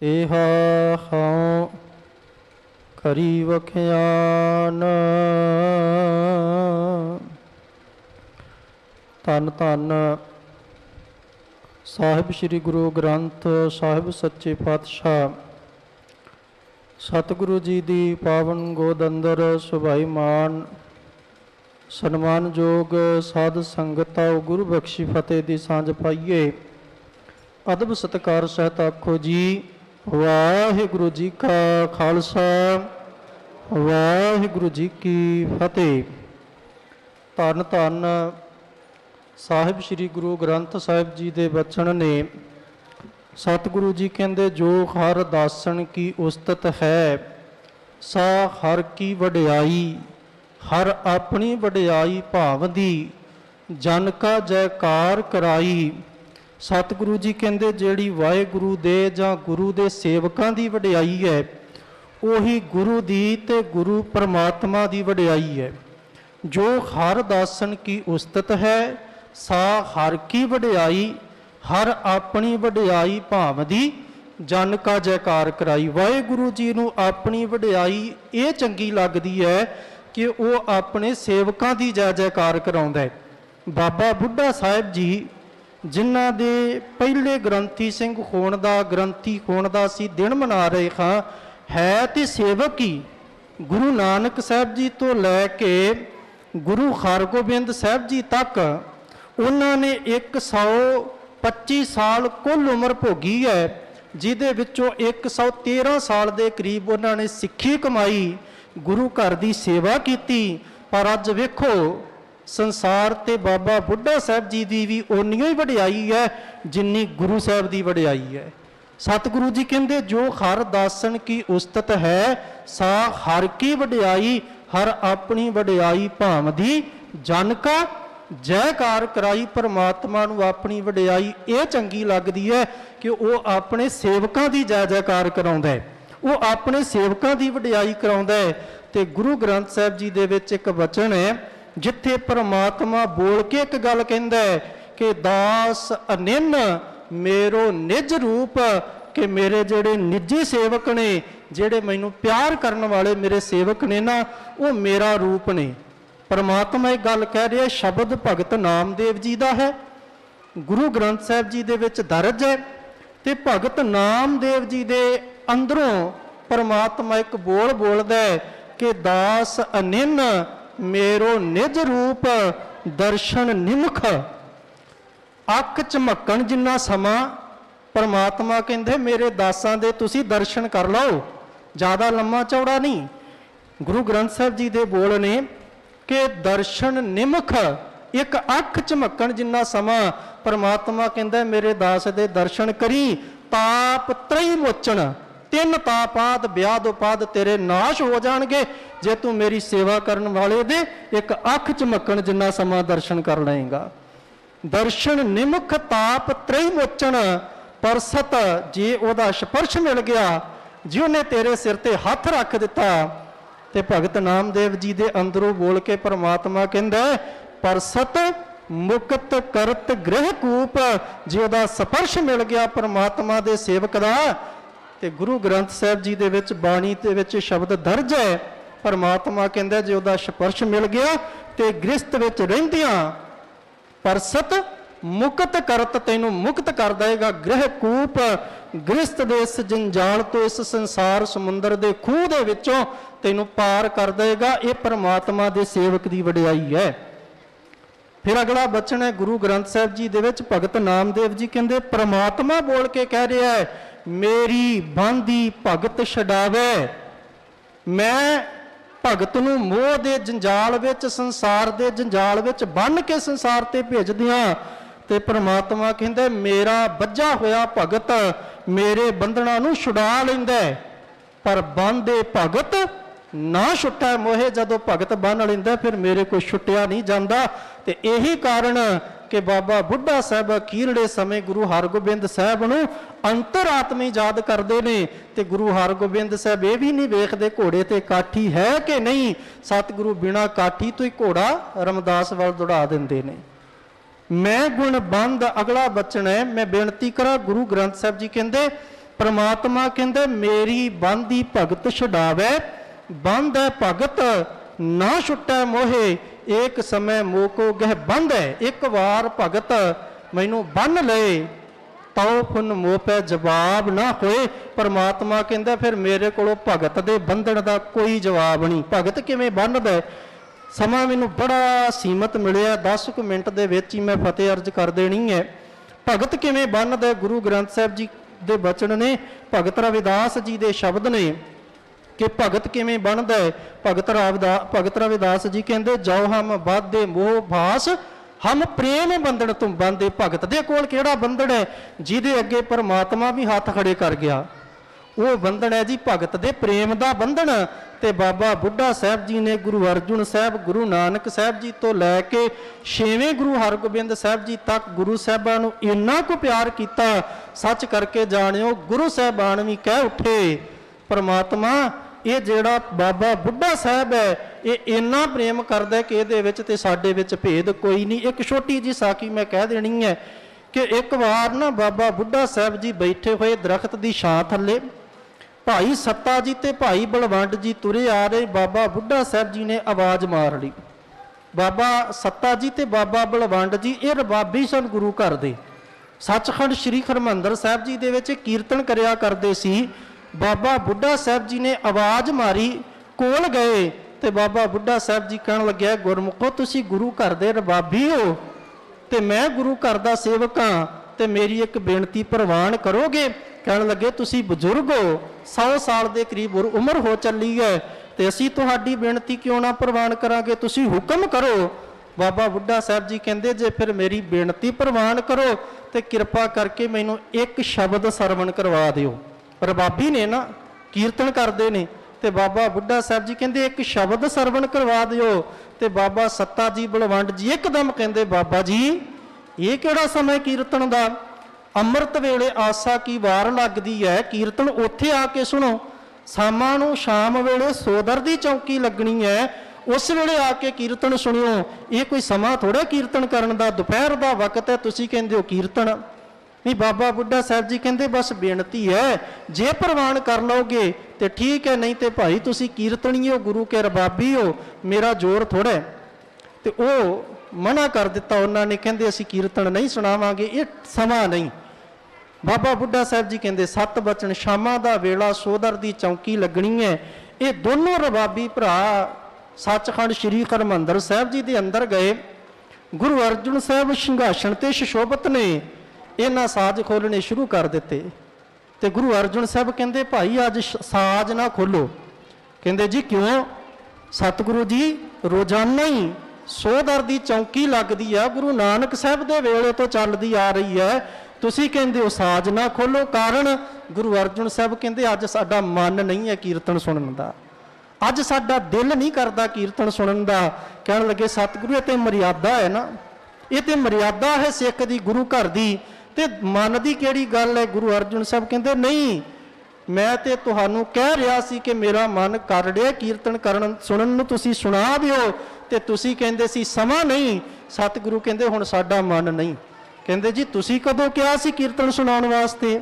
ਤੇਹਾ ਹਉ ਕਰੀ ਵਖਿਆਨ ਤਨ ਤਨ ਸਾਹਿਬ ਸ੍ਰੀ ਗੁਰੂ ਗ੍ਰੰਥ ਸਾਹਿਬ ਸੱਚੇ ਪਾਤਸ਼ਾਹ। ਸਤਿਗੁਰੂ ਜੀ ਦੀ ਪਾਵਨ ਗੋਦ ਅੰਦਰ ਸੁਭਾਈ ਮਾਨ ਸਨਮਾਨਯੋਗ ਸਾਧ ਸੰਗਤਾਂ ਗੁਰੂ ਬਖਸ਼ੀ ਫਤਿਹ ਦੀ ਸਾਂਝ ਪਾਈਏ। ਅਦਬ ਸਤਕਾਰ ਸਹਿਤ ਆਖੋ ਜੀ। ਵਾਹਿਗੁਰੂ ਜੀ ਕਾ ਖਾਲਸਾ, ਵਾਹਿਗੁਰੂ ਜੀ ਕੀ ਫਤਿਹ। ਧੰਨ ਧੰਨ ਸਾਹਿਬ ਸ੍ਰੀ ਗੁਰੂ ਗ੍ਰੰਥ ਸਾਹਿਬ ਜੀ ਦੇ ਬਚਨ ਨੇ। ਸਤਿਗੁਰੂ ਜੀ ਕਹਿੰਦੇ, ਜੋ ਹਰ ਦਾਸਨ ਕੀ ਉਸਤਤ ਹੈ, ਸਾ ਹਰ ਕੀ ਵਡਿਆਈ, ਹਰ ਆਪਣੀ ਵਡਿਆਈ ਭਾਵਦੀ, ਜਨ ਕਾ ਜੈਕਾਰ ਕਰਾਈ ਸਤਿਗੁਰੂ ਜੀ ਕਹਿੰਦੇ, ਜਿਹੜੀ ਵਾਹਿਗੁਰੂ ਦੇ ਜਾਂ ਗੁਰੂ ਦੇ ਸੇਵਕਾਂ ਦੀ ਵਡਿਆਈ ਹੈ, ਉਹੀ ਗੁਰੂ ਦੀ ਤੇ ਗੁਰੂ ਪਰਮਾਤਮਾ ਦੀ ਵਡਿਆਈ ਹੈ। ਜੋ ਹਰ ਦਾਸਨ ਕੀ ਉਸਤਤ ਹੈ, ਸਾ ਹਰ ਕੀ ਵਡਿਆਈ, ਹਰ ਆਪਣੀ ਵਡਿਆਈ ਭਾਵਦੀ, ਜਨ ਕਾ ਜੈਕਾਰ ਕਰਾਈ। ਵਾਹਿਗੁਰੂ ਜੀ ਨੂੰ ਆਪਣੀ ਵਡਿਆਈ ਇਹ ਚੰਗੀ ਲੱਗਦੀ ਹੈ ਕਿ ਉਹ ਆਪਣੇ ਸੇਵਕਾਂ ਦੀ ਜੈ ਜੈਕਾਰ ਕਰਾਉਂਦਾ ਹੈ। ਬਾਬਾ ਬੁੱਢਾ ਸਾਹਿਬ ਜੀ ਜਿਨ੍ਹਾਂ ਦੇ ਪਹਿਲੇ ਗ੍ਰੰਥੀ ਸਿੰਘ ਹੋਣ ਦਾ ਗ੍ਰੰਥੀ ਹੋਣ ਦਾ ਅਸੀਂ ਦਿਨ ਮਨਾ ਰਹੇ ਹਾਂ, ਹੈ ਤੇ ਸੇਵਕ ਹੀ ਗੁਰੂ ਨਾਨਕ ਸਾਹਿਬ ਜੀ ਤੋਂ ਲੈ ਕੇ ਗੁਰੂ ਹਰਗੋਬਿੰਦ ਸਾਹਿਬ ਜੀ ਤੱਕ ਉਹਨਾਂ ਨੇ 125 ਸਾਲ ਕੁੱਲ ਉਮਰ ਭੋਗੀ ਹੈ, ਜਿਹਦੇ ਵਿੱਚੋਂ 113 ਸਾਲ ਦੇ ਕਰੀਬ ਉਹਨਾਂ ਨੇ ਸਿੱਖੀ ਕਮਾਈ, ਗੁਰੂ ਘਰ ਦੀ ਸੇਵਾ ਕੀਤੀ। ਪਰ ਅੱਜ ਵੇਖੋ ਸੰਸਾਰ ਤੇ ਬਾਬਾ ਬੁੱਢਾ ਸਾਹਿਬ ਜੀ ਦੀ ਵੀ ਓਨੀ ਹੀ ਵਡਿਆਈ ਹੈ, ਜਿੰਨੀ ਗੁਰੂ ਸਾਹਿਬ ਦੀ ਵਡਿਆਈ ਹੈ। ਸਤਿਗੁਰੂ ਜੀ ਕਹਿੰਦੇ, ਜੋ ਹਰ ਦਾਸਨ ਕੀ ਉਸਤਤ ਹੈ, ਸਾ ਹਰ ਕੀ ਵਡਿਆਈ, ਹਰ ਆਪਣੀ ਵਡਿਆਈ ਭਾਵਦੀ, ਜਨ ਕਾ ਜੈਕਾਰ ਕਰਾਈ, ਪਰਮਾਤਮਾ ਨੂੰ ਆਪਣੀ ਵਡਿਆਈ ਇਹ ਚੰਗੀ ਲੱਗਦੀ ਹੈ ਕਿ ਉਹ ਆਪਣੇ ਸੇਵਕਾਂ ਦੀ ਜੈ ਜੈਕਾਰ ਕਰਾਉਂਦਾ ਹੈ। ਉਹ ਆਪਣੇ ਸੇਵਕਾਂ ਦੀ ਵਡਿਆਈ ਕਰਾਉਂਦਾ ਹੈ। ਤੇ ਗੁਰੂ ਗ੍ਰੰਥ ਸਾਹਿਬ ਜੀ ਦੇ ਵਿੱਚ ਇੱਕ ਵਚਨ ਹੈ ਜਿੱਥੇ ਪਰਮਾਤਮਾ ਬੋਲ ਕੇ ਇੱਕ ਗੱਲ ਕਹਿੰਦਾ ਹੈ ਕਿ ਦਾਸ ਅਨਿੰਨ ਮੇਰੋ ਨਿਜ ਰੂਪ ਕਿ ਮੇਰੇ ਜਿਹੜੇ ਨਿੱਜੀ ਸੇਵਕ ਨੇ, ਜਿਹੜੇ ਮੈਨੂੰ ਪਿਆਰ ਕਰਨ ਵਾਲੇ ਮੇਰੇ ਸੇਵਕ ਨੇ ਨਾ, ਉਹ ਮੇਰਾ ਰੂਪ ਨੇ। ਪਰਮਾਤਮਾ ਇਹ ਗੱਲ ਕਹਿ ਰਿਹਾ, ਸ਼ਬਦ ਭਗਤ ਨਾਮਦੇਵ ਜੀ ਦਾ ਹੈ। ਗੁਰੂ ਗ੍ਰੰਥ ਸਾਹਿਬ ਜੀ ਦੇ ਵਿੱਚ ਦਰਜ ਹੈ ਤੇ ਭਗਤ ਨਾਮਦੇਵ ਜੀ ਦੇ ਅੰਦਰੋਂ ਪਰਮਾਤਮਾ ਇੱਕ ਬੋਲ ਬੋਲਦਾ ਹੈ ਕਿ ਦਾਸ ਅਨਿੰਨ ਮੇਰੋ ਨਿਜ ਰੂਪ ਦਰਸ਼ਨ ਨਿਮਖ। ਅੱਖ ਝਮਕਣ ਜਿੰਨਾ ਸਮਾਂ, ਪਰਮਾਤਮਾ ਕਹਿੰਦੇ, ਮੇਰੇ ਦਾਸਾਂ ਦੇ ਤੁਸੀਂ ਦਰਸ਼ਨ ਕਰ ਲਓ। ਜ਼ਿਆਦਾ ਲੰਮਾ ਚੌੜਾ ਨਹੀਂ। ਗੁਰੂ ਗ੍ਰੰਥ ਸਾਹਿਬ ਜੀ ਦੇ ਬੋਲ ਨੇ ਕਿ ਦਰਸ਼ਨ ਨਿਮਖ, ਇੱਕ ਅੱਖ ਝਮਕਣ ਜਿੰਨਾ ਸਮਾਂ, ਪਰਮਾਤਮਾ ਕਹਿੰਦਾ, ਮੇਰੇ ਦਾਸ ਦੇ ਦਰਸ਼ਨ ਕਰੀ, ਤਾਪ ਤ੍ਰਈ ਮੋਚਣ ਤਿੰਨ ਤਾਪਾਦ ਵਿਆਦ ਉਪਾਦ ਤੇਰੇ ਨਾਸ਼ ਹੋ ਜਾਣਗੇ। ਜੇ ਤੂੰ ਮੇਰੀ ਸੇਵਾ ਕਰਨ ਵਾਲੇ ਦੇ ਇੱਕ ਅੱਖ ਝਮਕਣ ਜਿੰਨਾ ਸਮਾਂ ਦਰਸ਼ਨ ਕਰ ਲਏਗਾ। ਦਰਸ਼ਨ ਨਿਮਖ ਤਾਪ ਤ੍ਰੈ ਮੋਚਣ ਪਰਸਤ ਜੇ ਉਹਦਾ ਸਪਰਸ਼ ਮਿਲ ਗਿਆ, ਜੇ ਉਹਨੇ ਤੇਰੇ ਸਿਰ ਤੇ ਹੱਥ ਰੱਖ ਦਿੱਤਾ, ਤੇ ਭਗਤ ਨਾਮਦੇਵ ਜੀ ਦੇ ਅੰਦਰੋਂ ਬੋਲ ਕੇ ਪਰਮਾਤਮਾ ਕਹਿੰਦਾ ਪਰਸਤ ਮੁਕਤ ਕਰਤ ਗ੍ਰਹਿ ਕੂਪ, ਜੇ ਉਹਦਾ ਸਪਰਸ਼ ਮਿਲ ਗਿਆ ਪ੍ਰਮਾਤਮਾ ਦੇ ਸੇਵਕ ਦਾ ਤੇ ਗੁਰੂ ਗ੍ਰੰਥ ਸਾਹਿਬ ਜੀ ਦੇ ਵਿੱਚ ਬਾਣੀ ਦੇ ਵਿੱਚ ਸ਼ਬਦ ਦਰਜ ਹੈ। ਪਰਮਾਤਮਾ ਕਹਿੰਦਾ ਜੇ ਉਹਦਾ ਸਪਰਸ਼ ਮਿਲ ਗਿਆ ਤੇ ਗ੍ਰਸਤ ਵਿੱਚ ਰਹਿੰਦਿਆਂ ਪਰਸਤ ਮੁਕਤ ਕਰਤ ਤੈਨੂੰ ਮੁਕਤ ਕਰ ਦੇਗਾ ਗ੍ਰਹਿ ਕੂਪ ਗ੍ਰਸਤ ਦੇ ਇਸ ਜੰਜਾਲ ਤੋਂ ਇਸ ਸੰਸਾਰ ਸਮੁੰਦਰ ਦੇ ਖੂਹ ਦੇ ਵਿੱਚੋਂ ਤੈਨੂੰ ਪਾਰ ਕਰ ਦੇਗਾ ਇਹ ਪਰਮਾਤਮਾ ਦੇ ਸੇਵਕ ਦੀ ਵਡਿਆਈ ਹੈ। ਫਿਰ ਅਗਲਾ ਬਚਨ ਹੈ ਗੁਰੂ ਗ੍ਰੰਥ ਸਾਹਿਬ ਜੀ ਦੇ ਵਿੱਚ ਭਗਤ ਨਾਮਦੇਵ ਜੀ ਕਹਿੰਦੇ, ਪਰਮਾਤਮਾ ਬੋਲ ਕੇ ਕਹਿ ਰਿਹਾ ਹੈ ਮੇਰੀ ਬੰਦੀ ਭਗਤ ਛਡਾਵੇ ਮੈਂ ਭਗਤ ਨੂੰ ਮੋਹ ਦੇ ਜੰਜਾਲ ਵਿੱਚ, ਸੰਸਾਰ ਦੇ ਜੰਜਾਲ ਵਿੱਚ ਬੰਨ ਕੇ ਸੰਸਾਰ ਤੇ ਭੇਜਦਿਆਂ ਤੇ ਪ੍ਰਮਾਤਮਾ ਕਹਿੰਦਾ, ਮੇਰਾ ਬੱਜਾ ਹੋਇਆ ਭਗਤ, ਮੇਰੇ ਬੰਧਨਾਂ ਨੂੰ ਛੁਡਾ ਲੈਂਦਾ ਹੈ। ਪਰ ਬੰਦੇ ਭਗਤ ਨਾ ਛੁੱਟਾ ਮੋਹੇ, ਜਦੋਂ ਭਗਤ ਬੰਨ ਲੈਂਦਾ, ਫਿਰ ਮੇਰੇ ਕੋਈ ਛੁੱਟਿਆ ਨਹੀਂ ਜਾਂਦਾ। ਤੇ ਇਹੀ ਕਾਰਨ ਕਿ ਬਾਬਾ ਬੁੱਢਾ ਸਾਹਿਬ ਅਖੀਰਲੇ ਸਮੇਂ ਗੁਰੂ ਹਰਗੋਬਿੰਦ ਸਾਹਿਬ ਨੂੰ ਅੰਤਰਾਤਮੀ ਯਾਦ ਕਰਦੇ ਨੇ। ਤੇ ਗੁਰੂ ਹਰਗੋਬਿੰਦ ਸਾਹਿਬ ਇਹ ਵੀ ਨਹੀਂ ਵੇਖਦੇ ਘੋੜੇ ਤੇ ਕਾਠੀ ਹੈ ਕਿ ਨਹੀਂ। ਸਤਿਗੁਰੂ ਬਿਨਾ ਕਾਠੀ ਤੋਂ ਹੀ ਘੋੜਾ ਰਮਦਾਸ ਵੱਲ ਦੌੜਾ ਦਿੰਦੇ ਨੇ। ਮੈਂ ਗੁਣ ਬੰਦ ਅਗਲਾ ਬਚਨ ਹੈ। ਮੈਂ ਬੇਨਤੀ ਕਰਾਂ, ਗੁਰੂ ਗ੍ਰੰਥ ਸਾਹਿਬ ਜੀ ਕਹਿੰਦੇ, ਪ੍ਰਮਾਤਮਾ ਕਹਿੰਦੇ, ਮੇਰੀ ਬੰਦੀ ਭਗਤ ਛਡਾਵੇ ਬੰਦ ਹੈ ਭਗਤ, ਨਾ ਛੁੱਟੈ ਮੋਹੇ, ਏਕ ਸਮੇਂ ਮੋਕੋ ਗਹਿ ਬੰਦ ਹੈ। ਇੱਕ ਵਾਰ ਭਗਤ ਮੈਨੂੰ ਬੰਨ ਲਏ, ਤਉ ਫੁਨ ਮੋਪੈ ਜਵਾਬ ਨਾ ਹੋਏ। ਪਰਮਾਤਮਾ ਕਹਿੰਦਾ, ਫਿਰ ਮੇਰੇ ਕੋਲੋਂ ਭਗਤ ਦੇ ਬੰਧਨ ਦਾ ਕੋਈ ਜਵਾਬ ਨਹੀਂ। ਭਗਤ ਕਿਵੇਂ ਬੰਨਦਾ ਸਮਾਂ ਮੈਨੂੰ ਬੜਾ ਸੀਮਤ ਮਿਲਿਆ। 10 ਕੁ ਮਿੰਟ ਦੇ ਵਿੱਚ ਹੀ ਮੈਂ ਫਤਿਹ ਅਰਜ ਕਰ ਦੇਣੀ ਹੈ। ਭਗਤ ਕਿਵੇਂ ਬੰਨਦਾ ਗੁਰੂ ਗ੍ਰੰਥ ਸਾਹਿਬ ਜੀ ਦੇ ਬਚਨ ਨੇ, ਭਗਤ ਰਵਿਦਾਸ ਜੀ ਦੇ ਸ਼ਬਦ ਨੇ ਕਿ ਭਗਤ ਕਿਵੇਂ ਬਣਦਾ ਹੈ? ਭਗਤ ਰਵਿਦਾਸ ਭਗਤ ਰਵਿਦਾਸ ਜੀ ਕਹਿੰਦੇ ਜੋ ਹਮ ਬਾਧੇ ਮੋਹ ਭਾਸ, ਹਮ ਪ੍ਰੇਮ ਬੰਧਨ ਤੋਂ ਬੰਦੇ ਭਗਤ। ਦੇ ਕੋਲ ਕਿਹੜਾ ਬੰਧਨ ਹੈ? ਜਿਹਦੇ ਅੱਗੇ ਪਰਮਾਤਮਾ ਵੀ ਹੱਥ ਖੜੇ ਕਰ ਗਿਆ। ਉਹ ਬੰਧਨ ਹੈ ਜੀ ਭਗਤ ਦੇ ਪ੍ਰੇਮ ਦਾ ਬੰਧਨ। ਤੇ ਬਾਬਾ ਬੁੱਢਾ ਸਾਹਿਬ ਜੀ ਨੇ ਗੁਰੂ ਅਰਜੁਨ ਸਾਹਿਬ, ਗੁਰੂ ਨਾਨਕ ਸਾਹਿਬ ਜੀ ਤੋਂ ਲੈ ਕੇ ਛੇਵੇਂ ਗੁਰੂ ਹਰਗੋਬਿੰਦ ਸਾਹਿਬ ਜੀ ਤੱਕ ਗੁਰੂ ਸਾਹਿਬਾਂ ਨੂੰ ਇੰਨਾ ਕੁ ਪਿਆਰ ਕੀਤਾ। ਸੱਚ ਕਰਕੇ ਜਾਣਿਓ, ਗੁਰੂ ਸਾਹਿਬਾਨ ਵੀ ਕਹਿ ਉੱਠੇ, ਪਰਮਾਤਮਾ ਇਹ ਜਿਹੜਾ ਬਾਬਾ ਬੁੱਢਾ ਸਾਹਿਬ ਹੈ, ਇਹ ਇੰਨਾ ਪ੍ਰੇਮ ਕਰਦਾ ਕਿ ਇਹਦੇ ਵਿੱਚ ਤੇ ਸਾਡੇ ਵਿੱਚ ਭੇਦ ਕੋਈ ਨਹੀਂ। ਇੱਕ ਛੋਟੀ ਜੀ ਸਾਖੀ ਮੈਂ ਕਹਿ ਦੇਣੀ ਹੈ ਕਿ ਇੱਕ ਵਾਰ ਨਾ ਬਾਬਾ ਬੁੱਢਾ ਸਾਹਿਬ ਜੀ ਬੈਠੇ ਹੋਏ ਦਰਖਤ ਦੀ ਛਾਂ ਥੱਲੇ, ਭਾਈ ਸੱਤਾ ਜੀ ਤੇ ਭਾਈ ਬਲਵੰਡ ਜੀ ਤੁਰੇ ਆ ਰਹੇ, ਬਾਬਾ ਬੁੱਢਾ ਸਾਹਿਬ ਜੀ ਨੇ ਆਵਾਜ਼ ਮਾਰ ਲਈ। ਬਾਬਾ ਸੱਤਾ ਜੀ ਤੇ ਬਾਬਾ ਬਲਵੰਡ ਜੀ, ਇਹ ਰਬਾਬੀ ਸਨ ਗੁਰੂ ਘਰ ਦੇ। ਸੱਚਖੰਡ ਸ੍ਰੀ ਹਰਮੰਦਰ ਸਾਹਿਬ ਜੀ ਦੇ ਵਿੱਚ ਕੀਰਤਨ ਕਰਿਆ ਕਰਦੇ ਸੀ ਬਾਬਾ ਬੁੱਢਾ ਸਾਹਿਬ ਜੀ ਨੇ ਆਵਾਜ਼ ਮਾਰੀ, ਕੋਲ ਗਏ ਤੇ ਬਾਬਾ ਬੁੱਢਾ ਸਾਹਿਬ ਜੀ ਕਹਿਣ ਲੱਗਿਆ, ਗੁਰਮੁਖੋ, ਤੁਸੀਂ ਗੁਰੂ ਘਰ ਦੇ ਰਬਾਬੀ ਹੋ ਤੇ ਮੈਂ ਗੁਰੂ ਘਰ ਦਾ ਸੇਵਕ ਹਾਂ ਤੇ ਮੇਰੀ ਇੱਕ ਬੇਨਤੀ ਪ੍ਰਵਾਨ ਕਰੋਗੇ? ਕਹਿਣ ਲੱਗੇ, ਤੁਸੀਂ ਬਜ਼ੁਰਗ ਹੋ 100 ਸਾਲ ਦੇ ਕਰੀਬ ਉਰ- ਉਮਰ ਹੋ ਚੱਲੀ ਹੈ ਤੇ ਅਸੀਂ ਤੁਹਾਡੀ ਬੇਨਤੀ ਕਿਉਂ ਨਾ ਪ੍ਰਵਾਨ ਕਰਾਂਗੇ? ਤੁਸੀਂ ਹੁਕਮ ਕਰੋ। ਬਾਬਾ ਬੁੱਢਾ ਸਾਹਿਬ ਜੀ ਕਹਿੰਦੇ, ਜੇ ਫਿਰ ਮੇਰੀ ਬੇਨਤੀ ਪ੍ਰਵਾਨ ਕਰੋ ਤੇ ਕਿਰਪਾ ਕਰਕੇ ਮੈਨੂੰ ਇੱਕ ਸ਼ਬਦ ਸਰਵਣ ਕਰਵਾ ਦਿਓ। ਰਬਾਬੀ ਨੇ ਨਾ ਕੀਰਤਨ ਕਰਦੇ ਨੇ ਤੇ ਬਾਬਾ ਬੁੱਢਾ ਸਾਹਿਬ ਜੀ ਕਹਿੰਦੇ ਇੱਕ ਸ਼ਬਦ ਸਰਵਣ ਕਰਵਾ ਦਿਓ ਤੇ ਬਾਬਾ ਸੱਤਾ ਜੀ ਬਲਵੰਡ ਜੀ ਇੱਕਦਮ ਕਹਿੰਦੇ, ਬਾਬਾ ਜੀ, ਇਹ ਕਿਹੜਾ ਸਮਾਂ ਕੀਰਤਨ ਦਾ? ਅੰਮ੍ਰਿਤ ਵੇਲੇ ਆਸਾ ਕੀ ਵਾਰ ਲੱਗਦੀ ਹੈ? ਕੀਰਤਨ ਉੱਥੇ ਆ ਕੇ ਸੁਣੋ। ਸ਼ਾਮਾਂ ਨੂੰ ਸ਼ਾਮ ਵੇਲੇ ਸੋਦਰ ਦੀ ਚੌਕੀ ਲੱਗਣੀ ਹੈ। ਉਸ ਵੇਲੇ ਆ ਕੇ ਕੀਰਤਨ ਸੁਣਿਓ। ਇਹ ਕੋਈ ਸਮਾਂ ਥੋੜਾ ਕੀਰਤਨ ਕਰਨ ਦਾ? ਦੁਪਹਿਰ ਦਾ ਵਕਤ ਹੈ, ਤੁਸੀਂ ਕਹਿੰਦੇ ਹੋ ਕੀਰਤਨ। ਨਹੀਂ, ਬਾਬਾ ਬੁੱਢਾ ਸਾਹਿਬ ਜੀ ਕਹਿੰਦੇ ਬਸ ਬੇਨਤੀ ਹੈ, ਜੇ ਪ੍ਰਵਾਨ ਕਰ ਲਓਗੇ ਤੇ ਠੀਕ ਹੈ, ਨਹੀਂ ਤੇ ਭਾਈ ਤੁਸੀਂ ਕੀਰਤਨੀ ਹੋ ਗੁਰੂ ਕੇ ਰਬਾਬੀ ਹੋ ਮੇਰਾ ਜ਼ੋਰ ਥੋੜਾ ਹੈ। ਤੇ ਉਹ ਮਨਾ ਕਰ ਦਿੱਤਾ ਉਹਨਾਂ ਨੇ, ਕਹਿੰਦੇ ਅਸੀਂ ਕੀਰਤਨ ਨਹੀਂ ਸੁਣਾਵਾਂਗੇ, ਇਹ ਸਮਾਂ ਨਹੀਂ। ਬਾਬਾ ਬੁੱਢਾ ਸਾਹਿਬ ਜੀ ਕਹਿੰਦੇ, ਸੱਤ ਬਚਨ ਸ਼ਾਮਾਂ ਦਾ ਵੇਲਾ, ਸੋਦਰ ਦੀ ਚੌਂਕੀ ਲੱਗਣੀ ਹੈ। ਇਹ ਦੋਨੋਂ ਰਬਾਬੀ ਭਰਾ ਸੱਚਖੰਡ ਸ੍ਰੀ ਹਰਮੰਦਰ ਸਾਹਿਬ ਜੀ ਦੇ ਅੰਦਰ ਗਏ। ਗੁਰੂ ਅਰਜੁਨ ਸਾਹਿਬ ਸਿੰਘਾਸਣ ਤੇ ਸ਼ਸ਼ੋਭਤ ਨੇ। ਇਹਨਾਂ ਸਾਜ਼ ਖੋਲਣੇ ਸ਼ੁਰੂ ਕਰ ਦਿੱਤੇ। ਤੇ ਗੁਰੂ ਅਰਜੁਨ ਸਾਹਿਬ ਕਹਿੰਦੇ, ਭਾਈ, ਅੱਜ ਸਾਜ਼ ਨਾ ਖੋਲੋ ਕਹਿੰਦੇ, ਜੀ ਕਿਉਂ? ਸਤਿਗੁਰੂ ਜੀ, ਰੋਜ਼ਾਨਾ ਹੀ ਸੋਦਰ ਦੀ ਚੌਂਕੀ ਲੱਗਦੀ ਆ। ਗੁਰੂ ਨਾਨਕ ਸਾਹਿਬ ਦੇ ਵੇਲੇ ਤੋਂ ਚੱਲਦੀ ਆ ਰਹੀ ਹੈ ਤੁਸੀਂ ਕਹਿੰਦੇ ਹੋ, ਸਾਜ਼ ਨਾ ਖੋਲੋ ਕਾਰਨ ਗੁਰੂ ਅਰਜੁਨ ਸਾਹਿਬ ਕਹਿੰਦੇ, ਅੱਜ ਸਾਡਾ ਮਨ ਨਹੀਂ ਹੈ ਕੀਰਤਨ ਸੁਣਨ ਦਾ। ਅੱਜ ਸਾਡਾ ਦਿਲ ਨਹੀਂ ਕਰਦਾ ਕੀਰਤਨ ਸੁਣਨ ਦਾ। ਕਹਿਣ ਲੱਗੇ, ਸਤਿਗੁਰੂ, ਇਹ ਤੇ ਮਰਿਆਦਾ ਹੈ ਨਾ। ਇਹ ਤੇ ਮਰਿਆਦਾ ਹੈ ਸਿੱਖ ਦੀ, ਗੁਰੂ ਘਰ ਦੀ। ਤੇ ਮਨ ਦੀ ਕਿਹੜੀ ਗੱਲ ਹੈ? ਗੁਰੂ ਅਰਜੁਨ ਸਾਹਿਬ ਕਹਿੰਦੇ, ਨਹੀਂ, ਮੈਂ ਤੇ ਤੁਹਾਨੂੰ ਕਹਿ ਰਿਹਾ ਸੀ ਕਿ ਮੇਰਾ ਮਨ ਕਰ ਰਿਹਾ ਕੀਰਤਨ ਕਰਨ, ਸੁਣਨ ਨੂੰ ਤੁਸੀਂ ਸੁਣਾ ਦਿਓ। ਤੇ ਤੁਸੀਂ ਕਹਿੰਦੇ ਸੀ, ਸਮਾਂ ਨਹੀਂ। ਸਤਿਗੁਰੂ ਕਹਿੰਦੇ, ਹੁਣ ਸਾਡਾ ਮਨ ਨਹੀਂ। ਕਹਿੰਦੇ, ਜੀ, ਤੁਸੀਂ ਕਦੋਂ ਕਿਹਾ ਸੀ ਕੀਰਤਨ ਸੁਣਾਉਣ ਵਾਸਤੇ?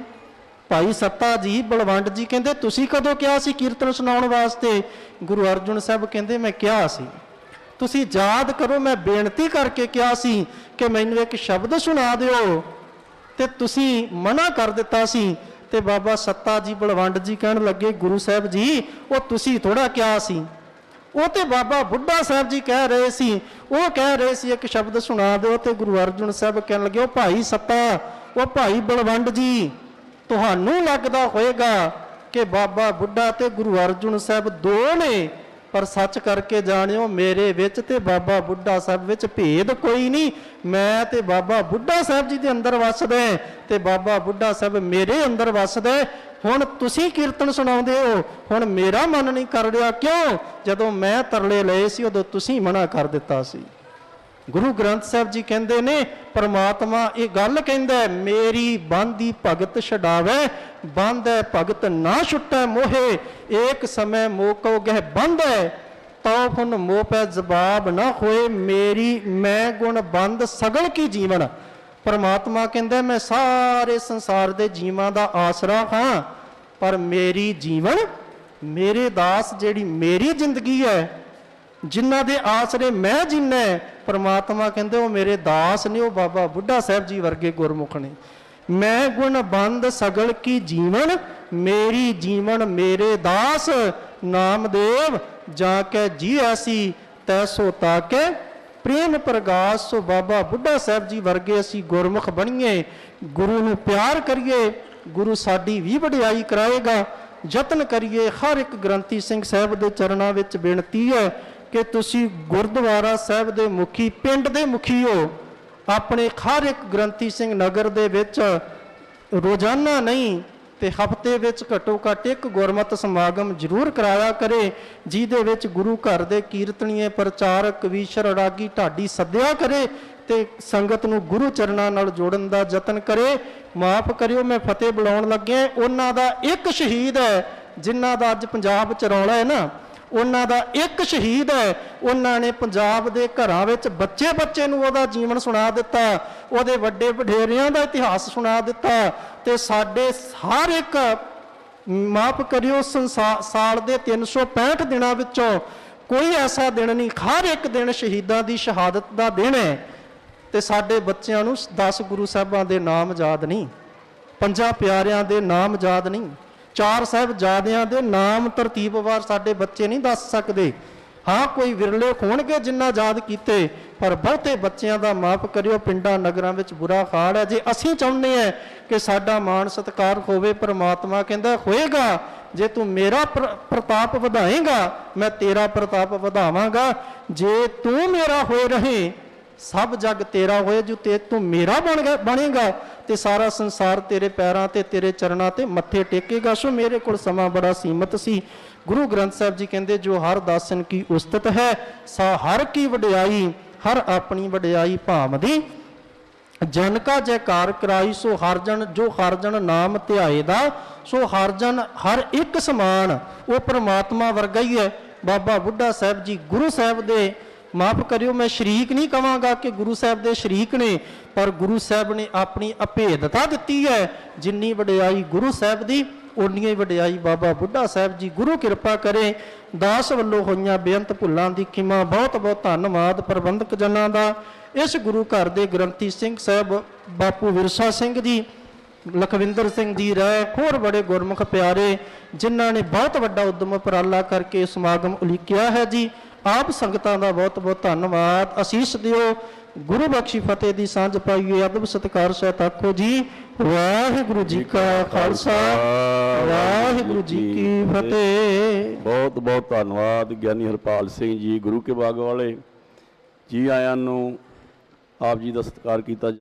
ਭਾਈ ਸੱਤਾ ਜੀ, ਬਲਵੰਡ ਜੀ ਕਹਿੰਦੇ, ਤੁਸੀਂ ਕਦੋਂ ਕਿਹਾ ਸੀ ਕੀਰਤਨ ਸੁਣਾਉਣ ਵਾਸਤੇ? ਗੁਰੂ ਅਰਜੁਨ ਸਾਹਿਬ ਕਹਿੰਦੇ, ਮੈਂ ਕਿਹਾ ਸੀ। ਤੁਸੀਂ ਯਾਦ ਕਰੋ, ਮੈਂ ਬੇਨਤੀ ਕਰਕੇ ਕਿਹਾ ਸੀ ਕਿ ਮੈਨੂੰ ਇੱਕ ਸ਼ਬਦ ਸੁਣਾ ਦਿਓ। ਤੇ ਤੁਸੀਂ ਮਨਾ ਕਰ ਦਿੱਤਾ ਸੀ। ਤੇ ਬਾਬਾ ਸੱਤਾ ਜੀ, ਬਲਵੰਡ ਜੀ ਕਹਿਣ ਲੱਗੇ, ਗੁਰੂ ਸਾਹਿਬ ਜੀ, ਉਹ ਤੁਸੀਂ ਥੋੜਾ ਕਿਹਾ ਸੀ। ਉਹ ਤੇ ਬਾਬਾ ਬੁੱਢਾ ਸਾਹਿਬ ਜੀ ਕਹਿ ਰਹੇ ਸੀ। ਉਹ ਕਹਿ ਰਹੇ ਸੀ, ਇੱਕ ਸ਼ਬਦ ਸੁਣਾ ਦਿਓ ਤੇ ਗੁਰੂ ਅਰਜੁਨ ਸਾਹਿਬ ਕਹਿਣ ਲੱਗੇ, ਉਹ ਭਾਈ ਸੱਤਾ, ਉਹ ਭਾਈ ਬਲਵੰਡ ਜੀ, ਤੁਹਾਨੂੰ ਲੱਗਦਾ ਹੋਏਗਾ ਕਿ ਬਾਬਾ ਬੁੱਢਾ ਤੇ ਗੁਰੂ ਅਰਜੁਨ ਸਾਹਿਬ ਦੋ ਨੇ? ਪਰ ਸੱਚ ਕਰਕੇ ਜਾਣਿਓ, ਮੇਰੇ ਵਿੱਚ ਤੇ ਬਾਬਾ ਬੁੱਢਾ ਸਾਹਿਬ ਵਿੱਚ ਭੇਦ ਕੋਈ ਨਹੀਂ। ਮੈਂ ਤੇ ਬਾਬਾ ਬੁੱਢਾ ਸਾਹਿਬ ਜੀ ਦੇ ਅੰਦਰ ਵੱਸਦਾ ਹੈ ਤੇ ਬਾਬਾ ਬੁੱਢਾ ਸਾਹਿਬ ਮੇਰੇ ਅੰਦਰ ਵੱਸਦਾ ਹੁਣ ਤੁਸੀਂ ਕੀਰਤਨ ਸੁਣਾਉਂਦੇ ਹੋ, ਹੁਣ ਮੇਰਾ ਮਨ ਨਹੀਂ ਕਰ ਰਿਹਾ। ਕਿਉਂ? ਜਦੋਂ ਮੈਂ ਤਰਲੇ ਲਏ ਸੀ, ਉਦੋਂ ਤੁਸੀਂ ਮਨਾ ਕਰ ਦਿੱਤਾ ਸੀ। ਗੁਰੂ ਗ੍ਰੰਥ ਸਾਹਿਬ ਜੀ ਕਹਿੰਦੇ ਨੇ ਪਰਮਾਤਮਾ ਇਹ ਗੱਲ ਕਹਿੰਦਾ ਹੈ, ਮੇਰੀ ਬੰਦੀ ਭਗਤ ਛਡਾਵੇ ਬੰਦੈ ਭਗਤ ਨਾ ਛੁੱਟੈ ਮੋਹੇ ਏਕ ਸਮੈ ਮੋਕੋ ਗਹਿ ਬੰਦੈ ਤਉ ਫੁਨ ਮੋਹ ਪੈ ਜਵਾਬ ਨਾ ਹੋਏ ਮੇਰੀ ਮੈਂ ਗੁਣ ਬੰਦ ਸਗਲ ਕੀ ਜੀਵਨ? ਪਰਮਾਤਮਾ ਕਹਿੰਦਾ ਮੈਂ ਸਾਰੇ ਸੰਸਾਰ ਦੇ ਜੀਵਾਂ ਦਾ ਆਸਰਾ ਹਾਂ ਪਰ ਮੇਰੀ ਜੀਵਨ ਮੇਰੇ ਦਾਸ ਜਿਹੜੀ ਮੇਰੀ ਜ਼ਿੰਦਗੀ ਹੈ ਜਿਨ੍ਹਾਂ ਦੇ ਆਸਰੇ ਮੈਂ ਜਿੰਨਾ ਪ੍ਰਮਾਤਮਾ ਕਹਿੰਦੇ ਉਹ ਮੇਰੇ ਦਾਸ ਨੇ, ਉਹ ਬਾਬਾ ਬੁੱਢਾ ਸਾਹਿਬ ਜੀ ਵਰਗੇ ਗੁਰਮੁਖ ਨੇ। ਮੈਂ ਗੁਣ ਬੰਦ ਸਗਲ ਕੀ ਜੀਵਨ, ਮੇਰੀ ਜੀਵਨ ਮੇਰੇ ਦਾਸ, ਨਾਮਦੇਵ ਜਾ ਕੇ ਜੀ ਐਸੀ ਤੈਸੋ ਤਾਕੇ ਪ੍ਰੇਮ ਪ੍ਰਗਾਸ ਸੋ ਬਾਬਾ ਬੁੱਢਾ ਸਾਹਿਬ ਜੀ ਵਰਗੇ ਅਸੀਂ ਗੁਰਮੁਖ ਬਣੀਏ, ਗੁਰੂ ਨੂੰ ਪਿਆਰ ਕਰੀਏ, ਗੁਰੂ ਸਾਡੀ ਵੀ ਵਡਿਆਈ ਕਰਾਏਗਾ, ਯਤਨ ਕਰੀਏ, ਹਰ ਇੱਕ ਗ੍ਰੰਥੀ ਸਿੰਘ ਸਾਹਿਬ ਦੇ ਚਰਨਾਂ ਵਿੱਚ ਬੇਨਤੀ ਹੈ ਕਿ ਤੁਸੀਂ ਗੁਰਦੁਆਰਾ ਸਾਹਿਬ ਦੇ ਮੁਖੀ, ਪਿੰਡ ਦੇ ਮੁਖੀ ਹੋ। ਆਪਣੇ ਹਰ ਇੱਕ ਗ੍ਰੰਥੀ ਸਿੰਘ ਨਗਰ ਦੇ ਵਿੱਚ ਰੋਜ਼ਾਨਾ ਨਹੀਂ, ਤੇ ਹਫ਼ਤੇ ਵਿੱਚ ਘੱਟੋ ਘੱਟ ਇੱਕ ਗੁਰਮਤ ਸਮਾਗਮ ਜ਼ਰੂਰ ਕਰਾਇਆ ਕਰੇ, ਜਿਹਦੇ ਵਿੱਚ ਗੁਰੂ ਘਰ ਦੇ ਕੀਰਤਨੀਏ, ਪ੍ਰਚਾਰਕ ਕਵੀਸ਼ਰ ਰਾਗੀ ਢਾਡੀ ਸੱਦਿਆ ਕਰੇ, ਤੇ ਸੰਗਤ ਨੂੰ ਗੁਰੂ ਚਰਨਾਂ ਨਾਲ ਜੋੜਨ ਦਾ ਯਤਨ ਕਰੇ। ਮਾਫ ਕਰਿਓ, ਮੈਂ ਫਤਿਹ ਬੁਲਾਉਣ ਲੱਗਿਆ, ਉਹਨਾਂ ਦਾ ਇੱਕ ਸ਼ਹੀਦ ਹੈ, ਜਿਨ੍ਹਾਂ ਦਾ ਅੱਜ ਪੰਜਾਬ ਚ ਰੌਲਾ ਹੈ ਨਾ। ਉਹਨਾਂ ਦਾ ਇੱਕ ਸ਼ਹੀਦ ਹੈ। ਉਹਨਾਂ ਨੇ ਪੰਜਾਬ ਦੇ ਘਰਾਂ ਵਿੱਚ ਬੱਚੇ ਬੱਚੇ ਨੂੰ ਉਹਦਾ ਜੀਵਨ ਸੁਣਾ ਦਿੱਤਾ। ਉਹਦੇ ਵੱਡੇ ਵਡੇਰਿਆਂ ਦਾ ਇਤਿਹਾਸ ਸੁਣਾ ਦਿੱਤਾ। ਤੇ ਸਾਡੇ ਹਰ ਇੱਕ ਮਾਫ ਕਰਿਓ, ਸੰਸਾ- ਸਾਲ ਦੇ 365 ਦਿਨਾਂ ਵਿੱਚੋਂ ਕੋਈ ਐਸਾ ਦਿਨ ਨਹੀਂ, ਹਰ ਇੱਕ ਦਿਨ ਸ਼ਹੀਦਾਂ ਦੀ ਸ਼ਹਾਦਤ ਦਾ ਦਿਨ ਹੈ। ਤੇ ਸਾਡੇ ਬੱਚਿਆਂ ਨੂੰ 10 ਗੁਰੂ ਸਾਹਿਬਾਂ ਦੇ ਨਾਮ ਯਾਦ ਨਹੀਂ, ਪੰਜਾਂ ਪਿਆਰਿਆਂ ਦੇ ਨਾਮ ਯਾਦ ਨਹੀਂ। ਚਾਰ ਸਾਹਿਬਜ਼ਾਦਿਆਂ ਦੇ ਨਾਮ ਤਰਤੀਬਵਾਰ ਸਾਡੇ ਬੱਚੇ ਨਹੀਂ ਦੱਸ ਸਕਦੇ। ਹਾਂ, ਕੋਈ ਵਿਰਲੇ ਹੋਣਗੇ ਜਿੰਨਾ ਯਾਦ ਕੀਤੇ, ਪਰ ਬਹੁਤੇ ਬੱਚਿਆਂ ਦਾ ਮਾਫ ਕਰਿਓ, ਪਿੰਡਾਂ ਨਗਰਾਂ ਵਿੱਚ ਬੁਰਾ ਹਾਲ ਹੈ। ਜੇ ਅਸੀਂ ਚਾਹੁੰਦੇ ਹਾਂ ਕਿ ਸਾਡਾ ਮਾਣ ਸਤਿਕਾਰ ਹੋਵੇ, ਪਰਮਾਤਮਾ ਕਹਿੰਦਾ, ਹੋਏਗਾ, ਜੇ ਤੂੰ ਮੇਰਾ ਪ੍ਰ- ਪ੍ਰਤਾਪ ਵਧਾਏਗਾ, ਮੈਂ ਤੇਰਾ ਪ੍ਰਤਾਪ ਵਧਾਵਾਂਗਾ। ਜੇ ਤੂੰ ਮੇਰਾ ਹੋਏ ਰਹੇ, ਸਭ ਜਗ ਤੇਰਾ ਹੋਏ ਜੋ ਤੇ ਤੂੰ ਮੇਰਾ ਬਣ ਗਿਆ ਬਣੇਗਾ। ਤੇ ਸਾਰਾ ਸੰਸਾਰ ਤੇਰੇ ਪੈਰਾਂ ਤੇ, ਤੇਰੇ ਚਰਨਾਂ ਤੇ ਮੱਥੇ ਟੇਕੇਗਾ। ਸੋ ਮੇਰੇ ਕੋਲ ਸਮਾਂ ਬੜਾ ਸੀਮਤ ਸੀ। ਗੁਰੂ ਗ੍ਰੰਥ ਸਾਹਿਬ ਜੀ ਕਹਿੰਦੇ, ਜੋ ਹਰ ਦਾਸਨ ਕੀ ਉਸਤਤ ਹੈ, ਸਾ ਹਰ ਕੀ ਵਡਿਆਈ, ਹਰ ਆਪਣੀ ਵਡਿਆਈ ਭਾਮਦੀ ਜਨ ਕਾ ਜੈਕਾਰ ਕਰਾਈ, ਸੋ ਹਰ ਜਨ, ਜੋ ਹਰ ਜਨ ਨਾਮ ਧਿਆਏ ਦਾ, ਸੋ ਹਰ ਜਨ, ਹਰ ਇੱਕ ਸਮਾਨ, ਉਹ ਪ੍ਰਮਾਤਮਾ ਵਰਗਾ ਹੀ ਹੈ। ਬਾਬਾ ਬੁੱਢਾ ਸਾਹਿਬ ਜੀ ਗੁਰੂ ਸਾਹਿਬ ਦੇ ਮਾਫ ਕਰਿਓ, ਮੈਂ ਸ਼ਰੀਕ ਨਹੀਂ ਕਵਾਂਗਾ ਕਿ ਗੁਰੂ ਸਾਹਿਬ ਦੇ ਸ਼ਰੀਕ ਨੇ, ਪਰ ਗੁਰੂ ਸਾਹਿਬ ਨੇ ਆਪਣੀ ਅਭੇਦਤਾ ਦਿੱਤੀ ਹੈ। ਜਿੰਨੀ ਵਡਿਆਈ ਗੁਰੂ ਸਾਹਿਬ ਦੀ ਉਨੀ ਹੀ ਵਡਿਆਈ ਬਾਬਾ ਬੁੱਢਾ ਸਾਹਿਬ ਜੀ ਗੁਰੂ ਕਿਰਪਾ ਕਰੇ। ਦਾਸ ਵੱਲੋਂ ਹੋਈਆਂ ਬੇਅੰਤ ਭੁੱਲਾਂ ਦੀ ਖਿਮਾ ਬਹੁਤ ਬਹੁਤ ਧੰਨਵਾਦ ਪ੍ਰਬੰਧਕ ਜਨਾਂ ਦਾ। ਇਸ ਗੁਰੂ ਘਰ ਦੇ ਗ੍ਰੰਥੀ ਸਿੰਘ ਸਾਹਿਬ ਬਾਪੂ ਵਿਰਸਾ ਸਿੰਘ ਜੀ, ਲਖਵਿੰਦਰ ਸਿੰਘ ਜੀ ਰਹਿ ਹੋਰ ਬੜੇ ਗੁਰਮੁਖ ਪਿਆਰੇ, ਜਿਨ੍ਹਾਂ ਨੇ ਬਹੁਤ ਵੱਡਾ ਉਦਮ ਉਪਰਾਲਾ ਕਰਕੇ ਸਮਾਗਮ ਉਲੀਕਿਆ ਹੈ ਜੀ। ਆਪ ਸੰਗਤਾਂ ਦਾ ਬਹੁਤ ਬਹੁਤ ਧੰਨਵਾਦ। ਅਸੀਸ ਦਿਓ ਗੁਰੂ ਬਖਸ਼ੀ ਫਤਿਹ ਦੀ ਸਾਂਝ ਪਾਈਏ। ਅਦਬ ਸਤਿਕਾਰ ਸਹਿਤ ਆਖੋ ਜੀ, ਵਾਹਿਗੁਰੂ ਜੀ ਕਾ ਖਾਲਸਾ, ਵਾਹਿਗੁਰੂ ਜੀ ਕੀ ਫਤਿਹ। ਬਹੁਤ ਬਹੁਤ ਧੰਨਵਾਦ ਗਿਆਨੀ ਹਰਪਾਲ ਸਿੰਘ ਜੀ, ਗੁਰੂ ਕੇ ਬਾਗ ਵਾਲੇ। ਜੀ ਆਇਆਂ ਨੂੰ ਆਪ ਜੀ ਦਾ ਸਤਿਕਾਰ ਕੀਤਾ